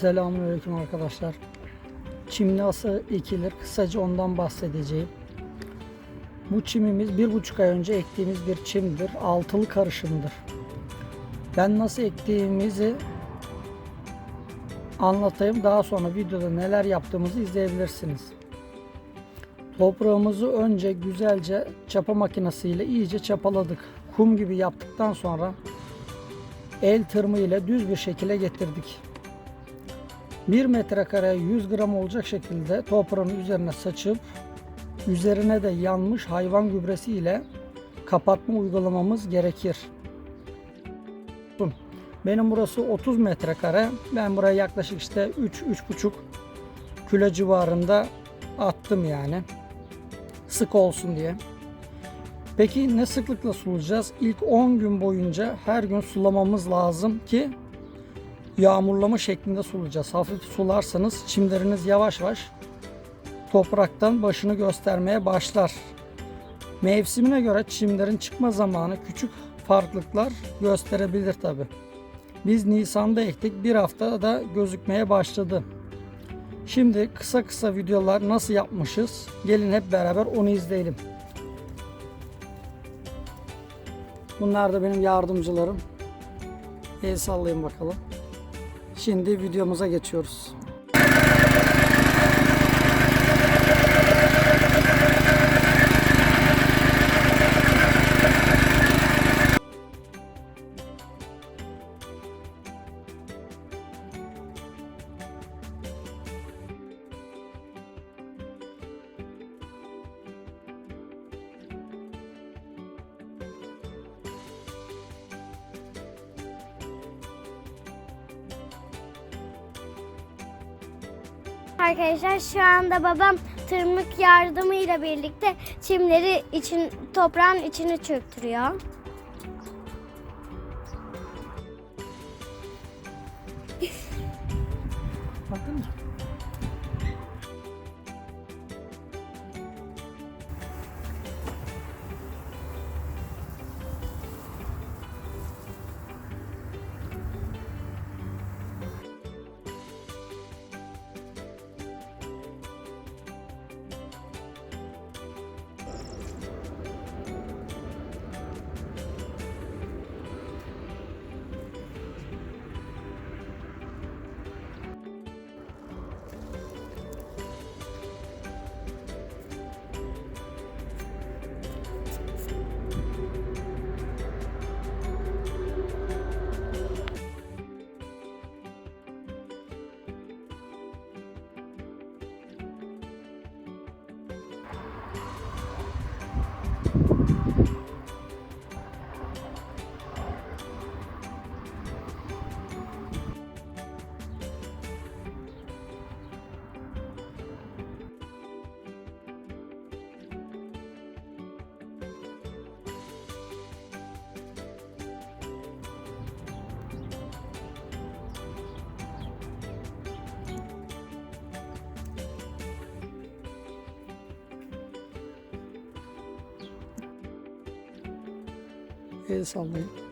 Selamünaleyküm arkadaşlar. Çim nasıl ekilir? Kısaca ondan bahsedeceğim. Bu çimimiz bir buçuk ay önce ektiğimiz bir çimdir. Altılı karışımdır. Ben nasıl ektiğimizi anlatayım. Daha sonra videoda neler yaptığımızı izleyebilirsiniz. Toprağımızı önce güzelce çapa makinesiyle iyice çapaladık. Kum gibi yaptıktan sonra el tırmı ile düz bir şekilde getirdik. 1 metrekare 100 gram olacak şekilde toprağın üzerine saçıp üzerine de yanmış hayvan gübresi ile kapatma uygulamamız gerekir. Benim burası 30 metrekare. Ben buraya yaklaşık işte 3-3,5 kilo civarında attım yani. Sık olsun diye. Peki ne sıklıkla sulayacağız? İlk 10 gün boyunca her gün sulamamız lazım ki yağmurlama şeklinde sulayacağız. Hafif sularsanız çimleriniz yavaş yavaş topraktan başını göstermeye başlar. Mevsimine göre çimlerin çıkma zamanı küçük farklılıklar gösterebilir tabi. Biz Nisan'da ektik. Bir haftada gözükmeye başladı. Şimdi kısa kısa videolar nasıl yapmışız? Gelin hep beraber onu izleyelim. Bunlar da benim yardımcılarım. El sallayın bakalım. Şimdi videomuza geçiyoruz. Arkadaşlar şu anda babam tırmık yardımıyla birlikte çimleri için toprağın içine çöktürüyor. Baktın mı? El sallayın.